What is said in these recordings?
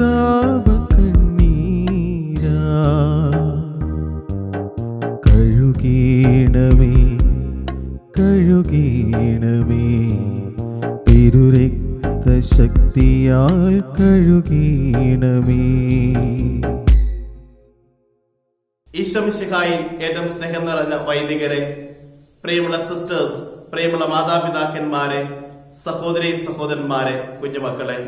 അനുതാപ കഴുകീണമേ കഴുകീണമേ. തിരുരക്ത ശക്തിയാൽ കഴുകീണമേ ഏറ്റവും സ്നേഹം നിറഞ്ഞ വൈദികരെ പ്രിയമുള്ള സിസ്റ്റേഴ്സ് പ്രിയമുള്ള മാതാപിതാക്കന്മാരെ സഹോദരി സഹോദരന്മാരെ കുഞ്ഞുമക്കളെ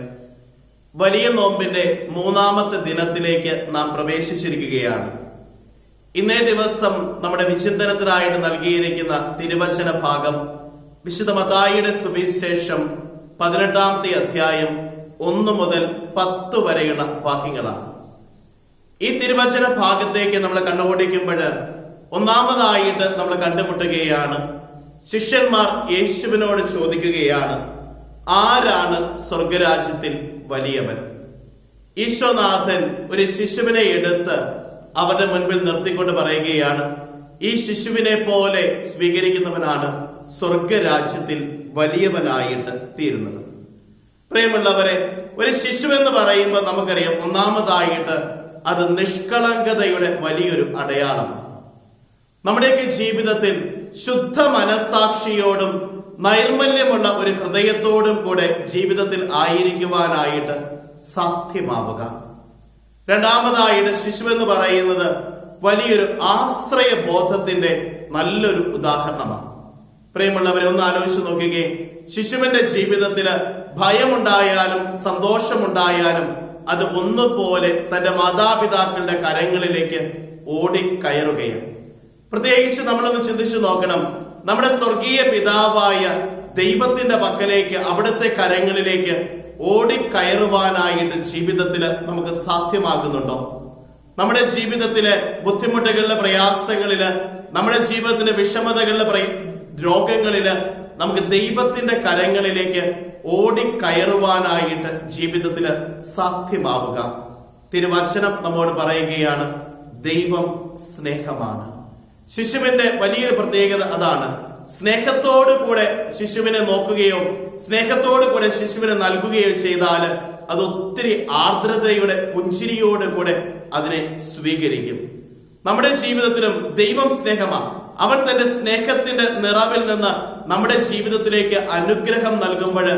വലിയ നോമ്പിന്റെ മൂന്നാമത്തെ ദിനത്തിലേക്ക് നാം പ്രവേശിച്ചിരിക്കുകയാണ്. ഇന്നേ ദിവസം നമ്മുടെ വിചിന്തനത്തിനായിട്ട് നൽകിയിരിക്കുന്ന തിരുവചന ഭാഗം വിശുദ്ധ മതായിയുടെ സുവിശേഷം പതിനെട്ടാമത്തെ അധ്യായം ഒന്ന് മുതൽ പത്ത് വരെയുള്ള വാക്യങ്ങളാണ്. ഈ തിരുവചന ഭാഗത്തേക്ക് നമ്മൾ കണ്ണുപൊടിക്കുമ്പോൾ ഒന്നാമതായിട്ട് നമ്മൾ കണ്ടുമുട്ടുകയാണ് ശിഷ്യന്മാർ യേശുവിനോട് ചോദിക്കുകയാണ് ആരാണ് സ്വർഗരാജ്യത്തിൽ വലിയവൻ? ഈശോനാഥൻ ഒരു ശിശുവിനെ എടുത്ത് അവരുടെ മുൻപിൽ നിർത്തിക്കൊണ്ട് പറയുകയാണ് ഈ ശിശുവിനെ പോലെ സ്വീകരിക്കുന്നവനാണ് സ്വർഗരാജ്യത്തിൽ വലിയവനായിട്ട് തീരുന്നത്. പ്രിയമുള്ളവരെ ഒരു ശിശു എന്ന് പറയുമ്പോൾ നമുക്കറിയാം ഒന്നാമതായിട്ട് അത് നിഷ്കളങ്കതയുടെ വലിയൊരു അടയാളമാണ്. നമ്മുടെയൊക്കെ ജീവിതത്തിൽ ശുദ്ധ മനസാക്ഷിയോടും നൈർമല്യമുള്ള ഒരു ഹൃദയത്തോടും കൂടെ ജീവിതത്തിൽ ആയിരിക്കുവാനായിട്ട് സാധ്യമാവുക. രണ്ടാമതായിട്ട് ശിശു എന്ന് പറയുന്നത് വലിയൊരു ആശ്രയ ബോധത്തിന്റെ നല്ലൊരു ഉദാഹരണമാണ്. പ്രിയമുള്ളവരെ ഒന്ന് ആലോചിച്ച് നോക്കുകയെ ശിശുവിന്റെ ജീവിതത്തിൽ ഭയമുണ്ടായാലും സന്തോഷമുണ്ടായാലും അത് ഒന്നുപോലെ തന്റെ മാതാപിതാക്കളുടെ കരങ്ങളിലേക്ക് ഓടിക്കയറുകയാണ്. പ്രത്യേകിച്ച് നമ്മളൊന്ന് ചിന്തിച്ചു നോക്കണം. നമ്മുടെ സ്വർഗീയ പിതാവായ ദൈവത്തിന്റെ പക്കലേക്ക് അവിടുത്തെ കരങ്ങളിലേക്ക് ഓടിക്കയറുവാനായിട്ട് ജീവിതത്തിൽ നമുക്ക് സാധ്യമാകുന്നുണ്ടോ? നമ്മുടെ ജീവിതത്തിലെ ബുദ്ധിമുട്ടുകളിലെ പ്രയാസങ്ങളിൽ നമ്മുടെ ജീവിതത്തിലെ വിഷമതകളിലെ രോഗങ്ങളിൽ നമുക്ക് ദൈവത്തിന്റെ കരങ്ങളിലേക്ക് ഓടിക്കയറുവാനായിട്ട് ജീവിതത്തിൽ സാധ്യമാവുക. തിരുവചനം നമ്മോട് പറയുകയാണ് ദൈവം സ്നേഹമാണ്. ശിശുവിന്റെ വലിയൊരു പ്രത്യേകത അതാണ്. സ്നേഹത്തോടു കൂടെ ശിശുവിനെ നോക്കുകയോ സ്നേഹത്തോടു കൂടെ ശിശുവിനെ നൽകുകയോ ചെയ്താൽ അത് ഒത്തിരി ആർദ്രതയുടെ പുഞ്ചിരിയോട് കൂടെ അതിനെ സ്വീകരിക്കും. നമ്മുടെ ജീവിതത്തിലും ദൈവം സ്നേഹമാണ്. അവൻ തന്റെ സ്നേഹത്തിന്റെ നിറവിൽ നിന്ന് നമ്മുടെ ജീവിതത്തിലേക്ക് അനുഗ്രഹം നൽകുമ്പോൾ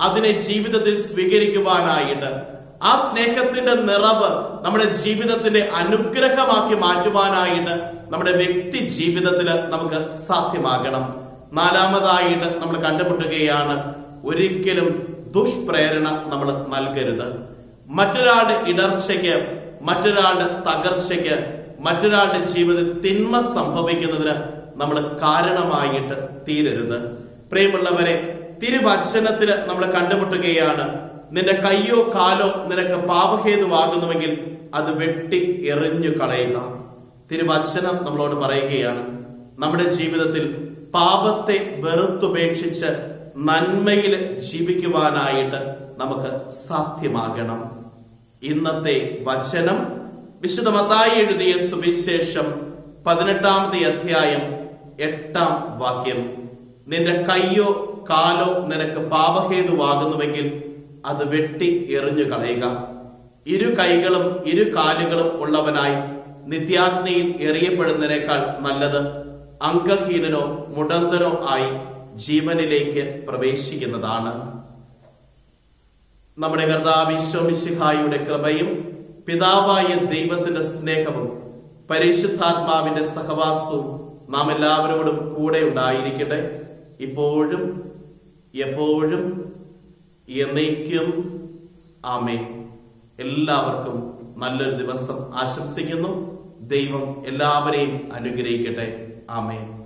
അതിനെ ജീവിതത്തിൽ സ്വീകരിക്കുവാനായിട്ട് ആ സ്നേഹത്തിന്റെ നിറവ് നമ്മുടെ ജീവിതത്തിന്റെ അനുഗ്രഹമാക്കി മാറ്റുവാനായിട്ട് നമ്മുടെ വ്യക്തി ജീവിതത്തിൽ നമുക്ക് സാധ്യമാകണം. നാലാമതായിട്ട് നമ്മൾ കണ്ടുമുട്ടുകയാണ് ഒരിക്കലും ദുഷ്പ്രേരണ നമ്മൾ നൽകരുത്. മറ്റൊരാളുടെ ഇടർച്ചയ്ക്ക് മറ്റൊരാളുടെ തകർച്ചയ്ക്ക് മറ്റൊരാളുടെ ജീവിതത്തിൽ തിന്മ സംഭവിക്കുന്നതിന് നമ്മൾ കാരണമായിട്ട് തീരരുത്. പ്രിയമുള്ളവരെ തിരുവചനത്തിൽ നമ്മൾ കണ്ടുമുട്ടുകയാണ് നിന്റെ കയ്യോ കാലോ നിനക്ക് പാപഹേതുവാകുന്നുവെങ്കിൽ അത് വെട്ടി എറിഞ്ഞു കളയുക. തിരുവചനം നമ്മളോട് പറയുകയാണ് നമ്മുടെ ജീവിതത്തിൽ പാപത്തെ വെറുത്തുപേക്ഷിച്ച് നന്മയിൽ ജീവിക്കുവാനായിട്ട് നമുക്ക് സാധ്യമാകണം. ഇന്നത്തെ വചനം വിശുദ്ധ മത്തായി എഴുതിയ സുവിശേഷം പതിനെട്ടാമത്തെ അധ്യായം എട്ടാം വാക്യം നിന്റെ കയ്യോ കാലോ നിനക്ക് പാപഹേതുവാകുന്നുവെങ്കിൽ അത് വെട്ടി എറിഞ്ഞു കളയുക. ഇരു കൈകളും ഇരു കാലുകളും ഉള്ളവനായി നിത്യാഗ്നിയിൽ എറിയപ്പെടുന്നതിനേക്കാൾ നല്ലത് അംഗഹീനനോ മുടന്തനോ ആയി ജീവനിലേക്ക് പ്രവേശിക്കുന്നതാണ്. നമ്മുടെ കർത്താവിശ്വമിശിഹായുടെ കൃപയും പിതാവായ ദൈവത്തിന്റെ സ്നേഹവും പരിശുദ്ധാത്മാവിന്റെ സഹവാസവും നാം എല്ലാവരോടും കൂടെ ഉണ്ടായിരിക്കട്ടെ. ഇപ്പോഴും എപ്പോഴും എന്നേക്കും ആമേ എല്ലാവർക്കും നല്ലൊരു ദിവസം ആശംസിക്കുന്നു. ദൈവം എല്ലാവരെയും അനുഗ്രഹിക്കട്ടെ. ആമേ